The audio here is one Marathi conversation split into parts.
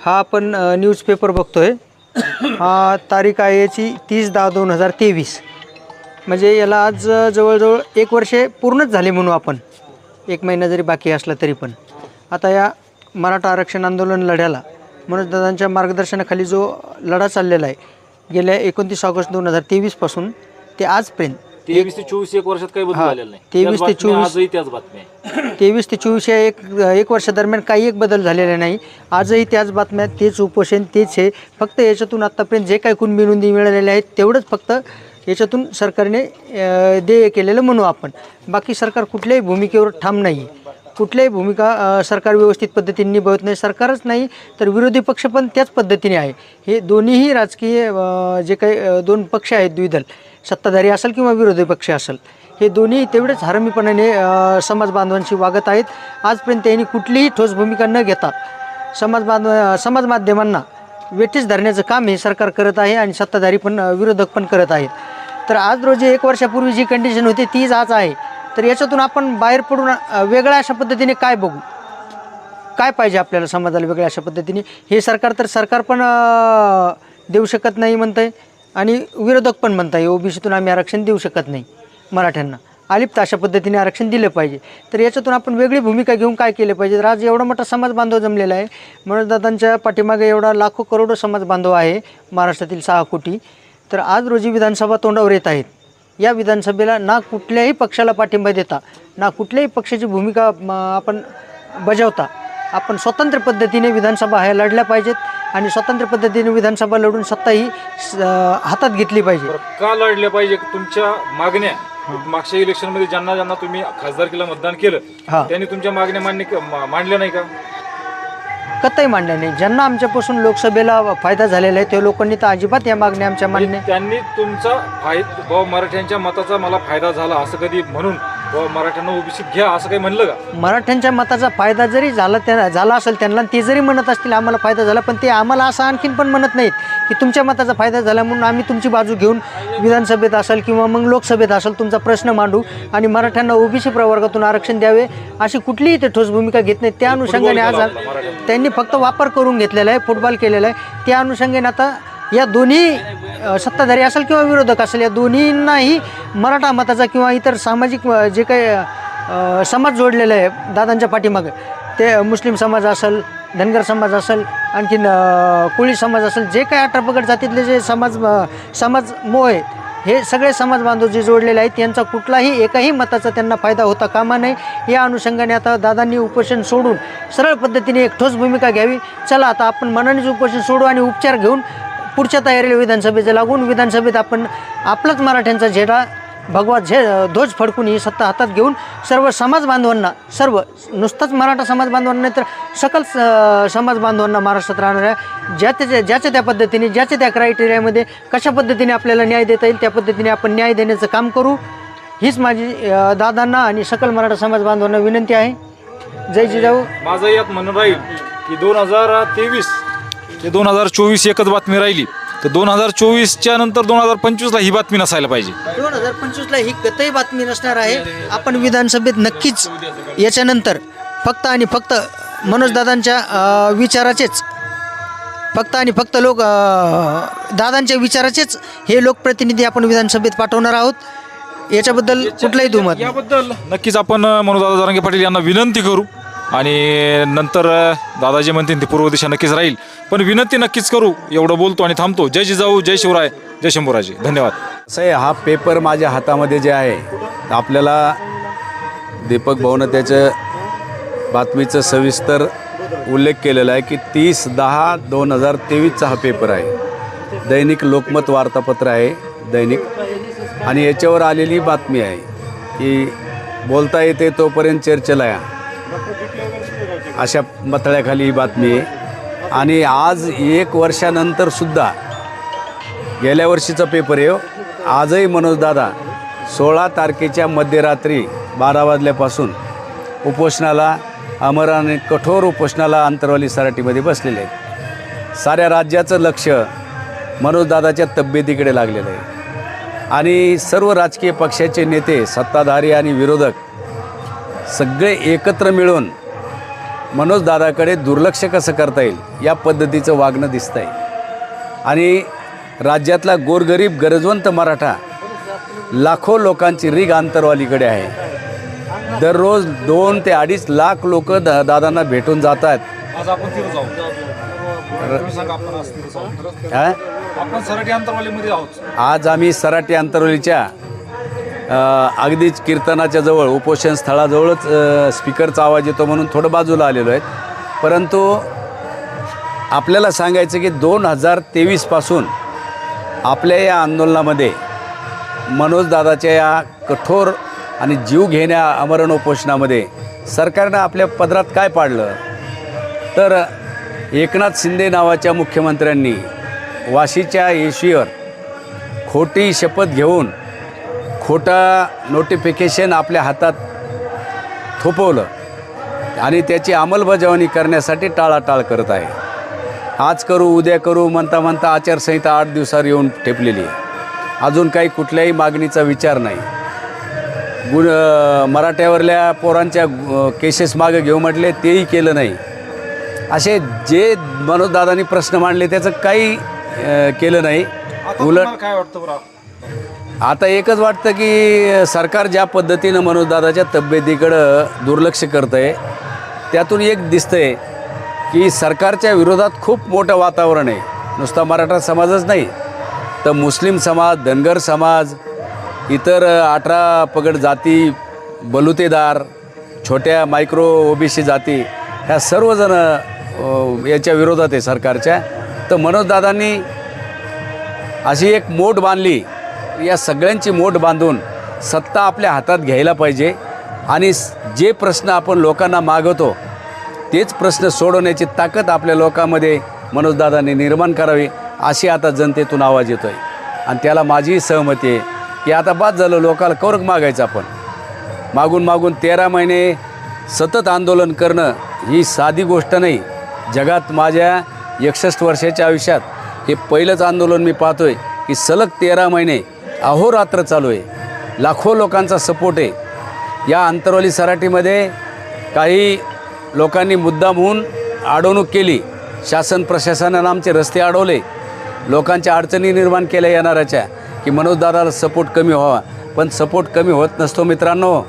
हा आपण न्यूजपेपर बघतोय. हा तारीख आहे याची तीस दहा दोन हजार तेवीस. म्हणजे याला आज जवळजवळ एक वर्षे पूर्णच झाले म्हणू आपण. एक महिना जरी बाकी असला तरी पण. आता या मराठा आरक्षण आंदोलन लढ्याला मनोजदादांच्या मार्गदर्शनाखाली जो लढा चाललेला आहे गेल्या एकोणतीस ऑगस्ट दोन हजार तेवीसपासून ते आजपर्यंत तेवीस ते चोवीस एक वर्षात काही बदल हा, झालेला नाही. 23 ते त्याच बातम्या 24 आजही त्याच बातम्या आहे. तेवीस ते चोवीस या एक एक वर्षादरम्यान काही एक बदल झालेले नाही. आजही त्याच बातम्या तेच उपोषण तेच आहे फक्त याच्यातून आत्तापर्यंत जे काही कुणबी नोंदी मिळालेल्या आहेत तेवढंच फक्त याच्यातून सरकारने अ, देय केलेलं म्हणू आपण. बाकी सरकार कुठल्याही भूमिकेवर ठाम नाही. कुठल्याही भूमिका सरकार व्यवस्थित पद्धतीने निभावत नाही सरकारच नाही तर विरोधी पक्ष पण त्याच पद्धतीने आहे. हे दोन्हीही राजकीय जे काही दोन पक्ष आहेत द्विदल सत्ताधारी असेल किंवा विरोधी पक्ष असेल हे दोन्ही तेवढेच हरमीपणाने समाज बांधवांशी वागत आहेत. आजपर्यंत यांनी कुठलीही ठोस भूमिका न घेता समाज बांधव समाज माध्यमांना वेठीस धरण्याचं काम हे सरकार करत आहे आणि सत्ताधारी पण विरोधक पण करत आहेत. तर आज रोजी एक वर्षापूर्वी जी कंडिशन होती तीच आज आहे. तर याच्यातून आपण बाहेर पडून वेगळ्या अशा पद्धतीने काय बघू? काय पाहिजे आपल्याला समाजाला वेगळ्या अशा पद्धतीने? हे सरकार तर सरकार पण देऊ शकत नाही म्हणतं आहे आणि विरोधक पण म्हणत आहे ओबीसीतून आम्ही आरक्षण देऊ शकत नाही मराठ्यांना. अलिप्त अशा पद्धतीने आरक्षण दिलं पाहिजे. तर याच्यातून आपण वेगळी भूमिका घेऊन काय केलं पाहिजे? तर आज एवढा मोठा समाज बांधव जमलेला आहे. मनोजदादांच्या पाठीमागे एवढा लाखो करोडो समाज बांधव आहे महाराष्ट्रातील सहा कोटी. तर आज रोजी विधानसभा तोंडावर येत आहेत. या विधानसभेला ना कुठल्याही पक्षाला पाठिंबा देता ना कुठल्याही पक्षाची भूमिका आपण बजावता आपण स्वतंत्र पद्धतीने विधानसभा ह्या लढल्या पाहिजेत आणि स्वतंत्र पद्धतीने विधानसभा लढून सत्ता ही हातात घेतली पाहिजे. का लढल्या पाहिजे तुमच्या मागण्या? मागच्या इलेक्शनमध्ये ज्यांना ज्यांना तुम्ही खासदारकीला मतदान केलं हा. त्यांनी तुमच्या मागण्या मान्य मांडल्या नाही का? कतही मांडल्या नाही. ज्यांना आमच्यापासून लोकसभेला फायदा झालेला आहे त्या लोकांनी तर अजिबात या मागण्या आमच्या मान्य त्यांनी तुमचा फायदा मराठ्यांच्या मताचा मला फायदा झाला असं कधी म्हणून मराठ्यांना ओबीसीत घ्या असं काही म्हणलं का? मराठ्यांच्या मताचा फायदा जरी झाला त्या झाला असेल त्यांना ते जरी म्हणत असतील आम्हाला फायदा झाला पण ते आम्हाला असं आणखीन पण म्हणत नाहीत की तुमच्या मताचा फायदा झाला म्हणून आम्ही तुमची बाजू घेऊन विधानसभेत असेल किंवा मग लोकसभेत असेल तुमचा प्रश्न मांडू आणि मराठ्यांना ओबीसी प्रवर्गातून आरक्षण द्यावे अशी कुठलीही ते ठोस भूमिका घेत नाहीत. त्या अनुषंगाने आज. त्यांनी फक्त वापर करून घेतलेला आहे फुटबॉल केलेला आहे. त्या अनुषंगाने आता या दोन्ही सत्ताधारी असेल किंवा विरोधक असेल या दोन्हींनाही मराठा मताचा किंवा इतर सामाजिक जे काही समाज जोडलेला आहे दादांच्या पाठीमागं ते मुस्लिम समाज असेल धनगर समाज असेल आणखीन कोळी समाज असेल जे काही अठरापगड जातीतले जे समाज समाज मोह आहेत हे सगळे समाज बांधव जे जोडलेले आहेत यांचा कुठलाही एकाही मताचा त्यांना फायदा होता कामा नाही या अनुषंगाने आता दादांनी उपोषण सोडून सरळ पद्धतीने एक ठोस भूमिका घ्यावी. चला आता आपण मनानेच उपोषण सोडू आणि उपचार घेऊन पुढच्या तयारीला विधानसभेचं लागून विधानसभेत आपण आपलाच मराठ्यांचा झेडा भगवा झे ध्वज फडकून ही सत्ता हातात घेऊन सर्व समाज बांधवांना सर्व नुसताच मराठा समाज बांधवांना तर सकल स- समाज बांधवांना महाराष्ट्रात राहणाऱ्या ज्या त्याच्या ज्याच्या त्या पद्धतीने ज्याच्या त्या क्रायटेरियामध्ये कशा पद्धतीने आपल्याला न्याय देता येईल त्या पद्धतीने आपण न्याय देण्याचं काम करू. हीच माझी दादांना आणि सकल मराठा समाज बांधवांना विनंती आहे. जय जिजाऊ. माझं यात म्हणणं राहील की दोन हजार तेवीस ते दोन हजार चोवीस एकच बातमी राहिली. तर दोन हजार चोवीसच्या नंतर दोन हजार पंचवीसला ही बातमी नसायला पाहिजे. दोन हजार पंचवीसला ही कतही बातमी नसणार आहे. आपण विधानसभेत नक्कीच याच्यानंतर फक्त आणि फक्त मनोजदादांच्या अ, विचाराचेच फक्त आणि फक्त लोक अ, दादांच्या विचाराचेच हे लोकप्रतिनिधी आपण विधानसभेत पाठवणार आहोत. याच्याबद्दल कुठलंही दुमत याबद्दल नक्कीच आपण मनोजदादा जरांगे पाटील यांना विनंती करू. आणि नंतर दादाजी म्हणतील ती पूर्व दिशा नक्कीच राहील. पण विनंती नक्कीच करू एवढं बोलतो आणि थांबतो. जय जिजाऊ जय शिवराय जय शंभूराजी. धन्यवाद. असं आहे हा पेपर माझ्या हातामध्ये जे आहे आपल्याला दीपक भाऊनं त्याचं बातमीचं सविस्तर उल्लेख केलेला आहे की तीस दहा दोन हजार तेवीसचा हा पेपर आहे. दैनिक लोकमत वार्तापत्र आहे दैनिक. आणि याच्यावर आलेली बातमी आहे की बोलता येते तोपर्यंत चर्चेला या. अशा मतळ्याखाली ही बातमी आहे. आणि आज एक वर्षानंतरसुद्धा गेल्या वर्षीचा पेपर आहे हो. आजही मनोजदादा सोळा तारखेच्या मध्यरात्री बारा वाजल्यापासून उपोषणाला अमराने कठोर उपोषणाला अंतरवाली सराटीमध्ये बसलेले आहेत. साऱ्या राज्याचं लक्ष मनोजदादाच्या तब्येतीकडे लागलेलं आहे. आणि सर्व राजकीय पक्षाचे नेते सत्ताधारी आणि विरोधक सगळे एकत्र मिळून मनोज दादाकडे दुर्लक्ष कसं करता येईल या पद्धतीचं वागणं दिसतंय. आणि राज्यातला गोरगरीब गरजवंत मराठा लाखो लोकांची रीग आंतरवालीकडे आहे. दररोज दोन ते अडीच लाख लोक दा दादांना भेटून जातात. आज आम्ही सराटी अंतरवलीच्या अगदीच कीर्तनाच्या जवळ उपोषण स्थळाजवळच स्पीकरचा आवाज येतो म्हणून थोडं बाजूला आलेलो आहे परंतु आपल्याला सांगायचं की दोन हजार तेवीसपासून आपल्या या आंदोलनामध्ये मनोजदादाच्या या कठोर आणि जीव घेण्या अमरण उपोषणामध्ये सरकारनं आपल्या पदरात काय पाडलं? तर एकनाथ शिंदे नावाच्या मुख्यमंत्र्यांनी वाशीच्या येशीवर खोटी शपथ घेऊन खोटा नोटिफिकेशन आपल्या हातात थोपवलं आणि त्याची अंमलबजावणी करण्यासाठी टाळाटाळ करत आहे. आज करू उद्या करू म्हणता म्हणता आचारसंहिता आठ दिवसावर येऊन ठेपलेली आहे. अजून काही कुठल्याही मागणीचा विचार नाही. गुण मराठ्यावरल्या पोरांच्या केसेस मागं घेऊ म्हटले तेही केलं नाही. असे जे मनोजदादांनी प्रश्न मांडले त्याचं काही केलं नाही. उलट काय वाटतं आता एकच वाटतं की सरकार ज्या पद्धतीनं मनोजदादाच्या तब्येतीकडं दुर्लक्ष करतं आहे त्यातून एक दिसतंय की सरकारच्या विरोधात खूप मोठं वातावरण आहे. नुसता मराठा समाजच नाही तर मुस्लिम समाज धनगर समाज इतर अठरा पगड जाती बलुतेदार छोट्या मायक्रो ओबीसी जाती ह्या सर्वजण याच्या विरोधात आहे सरकारच्या. तर मनोजदादांनी अशी एक मोठ बांधली या सगळ्यांची मोठ बांधून सत्ता आपल्या हातात घ्यायला पाहिजे. आणि जे प्रश्न आपण लोकांना मागवतो तेच प्रश्न सोडवण्याची ताकद आपल्या लोकांमध्ये मनोजदादांनी निर्माण करावी अशी आता जनतेतून आवाज येतो आहे आणि त्याला माझीही सहमती आहे की आता बाद झालं लोकाला कौरक मागायचं आपण. मागून मागून तेरा महिने सतत आंदोलन करणं ही साधी गोष्ट नाही. जगात माझ्या एकसष्ट वर्षाच्या आयुष्यात हे पहिलंच आंदोलन मी पाहतो आहे की सलग तेरा महिने अहोरात्र चालू आहे. लाखो लोकांचा सपोर्ट आहे. या अंतरवाली सराटीमध्ये काही लोकांनी मुद्दाम होऊन अडवणूक केली. शासन प्रशासनानं आमचे रस्ते अडवले. लोकांच्या अडचणी निर्माण केल्या येणाऱ्याच्या की मनोजदादाला सपोर्ट कमी व्हावा. पण सपोर्ट कमी होत नसतो मित्रांनो.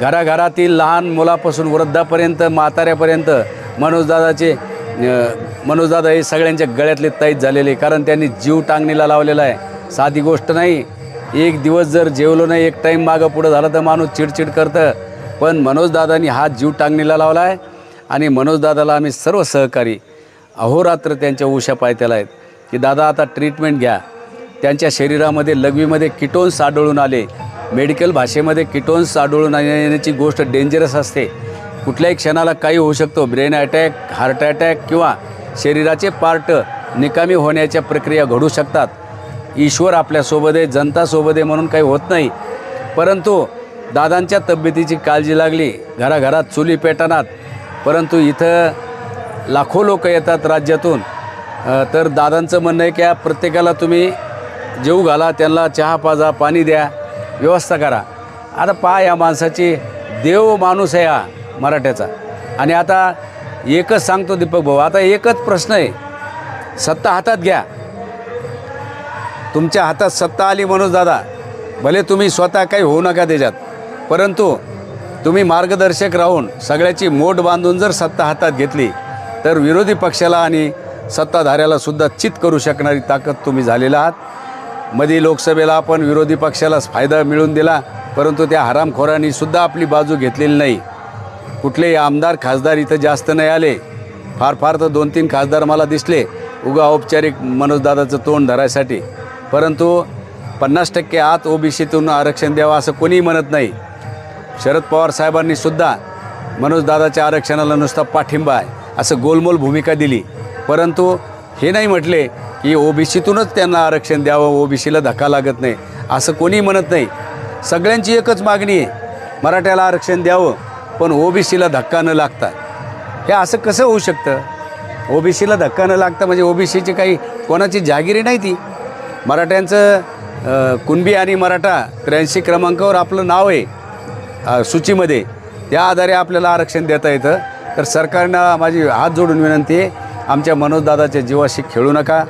घराघरातील लहान मुलापासून वृद्धापर्यंत म्हाताऱ्यापर्यंत मनोजदादाचे मनोजदादा हे सगळ्यांच्या गळ्यातले तैत झालेले कारण त्यांनी जीव टांगणीला लावलेला आहे. साधी गोष्ट नाही. एक दिवस जर जेवलो नाही एक टाईम मागं पुढं झालं तर माणूस चिडचिड करतं. पण मनोजदादांनी हा जीव टांगणीला लावला आहे आणि मनोजदादाला आम्ही सर्व सहकारी अहोरात्र त्यांच्या उशा पायथ्याला आहेत की दादा आता ट्रीटमेंट घ्या. त्यांच्या शरीरामध्ये लघवीमध्ये किटोन्स आढळून आले. मेडिकल भाषेमध्ये किटोन्स आढळून येण्याची गोष्ट डेंजरस असते. कुठल्याही क्षणाला काही होऊ शकतो. ब्रेन अटॅक हार्ट अटॅक किंवा शरीराचे पार्ट निकामी होण्याच्या प्रक्रिया घडू शकतात. ईश्वर आपल्यासोबत आहे जनतासोबत आहे म्हणून काही होत नाही. परंतु दादांच्या तब्येतीची काळजी लागली घराघरात चुली पेटणात परंतु इथं लाखो लोक येतात राज्यातून. तर दादांचं म्हणणं आहे की या प्रत्येकाला तुम्ही जेऊ घाला त्यांना चहा पाजा पाणी द्या व्यवस्था करा. आता पहा या माणसाची देव माणूस आहे हा मराठ्याचा. आणि आता एकच सांगतो दीपक भाऊ आता एकच प्रश्न आहे. सत्ता हातात घ्या. तुमच्या हातात सत्ता आली म्हणून दादा. भले तुम्ही स्वतः काही होऊ नका त्याच्यात. परंतु तुम्ही मार्गदर्शक राहून सगळ्याची मोठ बांधून जर सत्ता हातात घेतली तर विरोधी पक्षाला आणि सत्ताधाऱ्याला सुद्धा चित करू शकणारी ताकद तुम्ही झालेला आहात. मध्ये लोकसभेला आपण विरोधी पक्षालाच फायदा मिळून दिला परंतु त्या हरामखोरांनी सुद्धा आपली बाजू घेतलेली नाही. कुठलेही आमदार खासदार इथं जास्त नाही आले. फार फार तर दोन तीन खासदार मला दिसले. उगा औपचारिक मनोजदादाचं तोंड धरायसाठी. परंतु पन्नास टक्के आत ओबीसीतून आरक्षण द्यावं असं कोणीही म्हणत नाही. शरद पवार साहेबांनी सुद्धा मनोजदादाच्या आरक्षणाला नुसता पाठिंबा आहे असं गोलमोल भूमिका दिली. परंतु हे नाही म्हटले की ओबीसीतूनच त्यांना आरक्षण द्यावं ओबीसीला धक्का लागत नाही असं कोणीही म्हणत नाही. सगळ्यांची एकच मागणी आहे मराठ्याला आरक्षण द्यावं पण ओबीसीला धक्का न लागता. हे असं कसं होऊ शकतं? ओबीसीला धक्का न लागता म्हणजे ओबीसीची काही कोणाची जागिरी नाही ती. मराठ्यांचं कुणबी आणि मराठा त्र्याऐंशी क्रमांकावर आपलं नाव आहे सूचीमध्ये. त्या आधारे आपल्याला आरक्षण देता येतं. तर सरकारनं माझी हात जोडून विनंती आहे आमच्या मनोजदादाच्या जीवाशी खेळू नका.